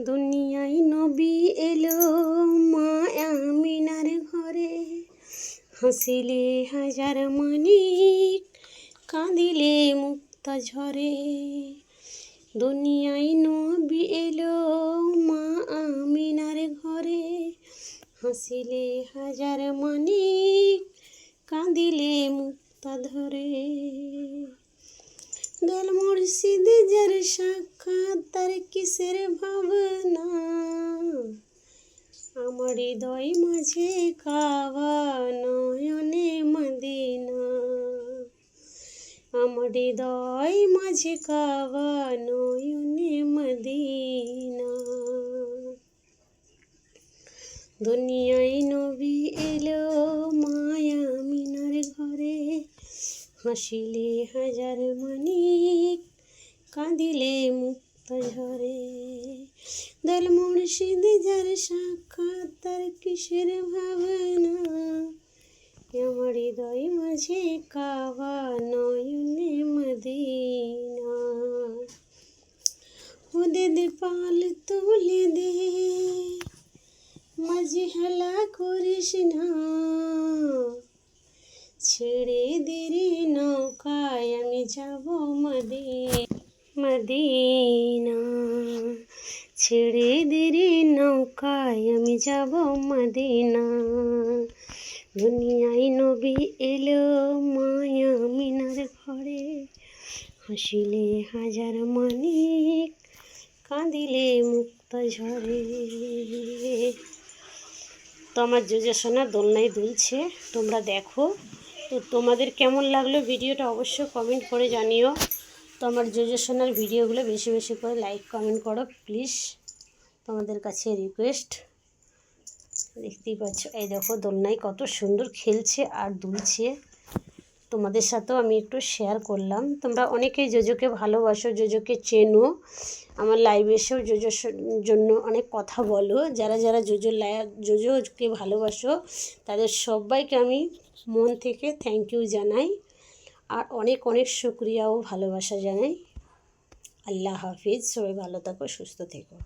দুনিয়ায় নবী এলো মা আমিনার ঘরে। হাসিলে হাজার মানিক, কাঁদিলে মুক্তা ঝরে। দুনিয়ায় নবী এলো মা আমিনার ঘরে। হাসিলে হাজার মানিক, কাঁদিলে মুক্তা ধরে। দল মুর্শিদ যার সাক্ষাৎ তার কিসের ভাবনা? আমার হৃদয় মাঝে কাবা নয়নে মদিনা। আমার হৃদয় মাঝে কাবা নয়নে মদিনা। দুনিয়ায় নবী এলো মায়া মিনার ঘরে। হাসিলে হাজার মানিক, কাঁদিলে মুক্ত ঝরে দল মুর্শিদ যার সাক্ষাৎ, তার কিসের ভাবনা? আমার হৃদয় মাঝে কাবা নয়নে মদিনা। ওদের পাল তুলে দে, মাঝে হেলা করিস না। ছেড়ে দিরে নৌকায়, আমি যাব মদি মদিনা। ছেড়ে দিরে নৌকায় আমি যাব মদিনা। দুনিয়ায় নবী এলো মায়া মিনার ঘরে। হাসিলে হাজার মানিক, কাঁদিলে মুক্ত ঝরে তো আমার যোজসোনা দোলনায় দুলছে, তোমরা দেখো। তো তোমাদের কেমন লাগল ভিডিওটা অবশ্যই কমেন্ট করে জানিও। তো আমার যোজসোনার ভিডিওগুলো বেশি বেশি করে লাইক কমেন্ট করো প্লিজ তোমাদের কাছে রিকোয়েস্ট দেখতেই পাচ্ছ, এই দেখো দোলনায় কত সুন্দর খেলছে আর দুলছে। তোমাদের সাথেও আমি একটু শেয়ার করলাম। তোমরা অনেকেই যোজোকে ভালোবাসো যোজোকে চেনো। আমার লাইভে এসেও যোজোর জন্য অনেক কথা বলো। যারা যারা যোজোর লাই যোজোকে ভালোবাসো, তাদের সবাইকে আমি মন থেকে থ্যাংক ইউ জানাই। আর অনেক অনেক শুক্রিয়া ও ভালোবাসা জানাই। আল্লাহ হাফিজ সবাই ভালো থাকো সুস্থ থেকো।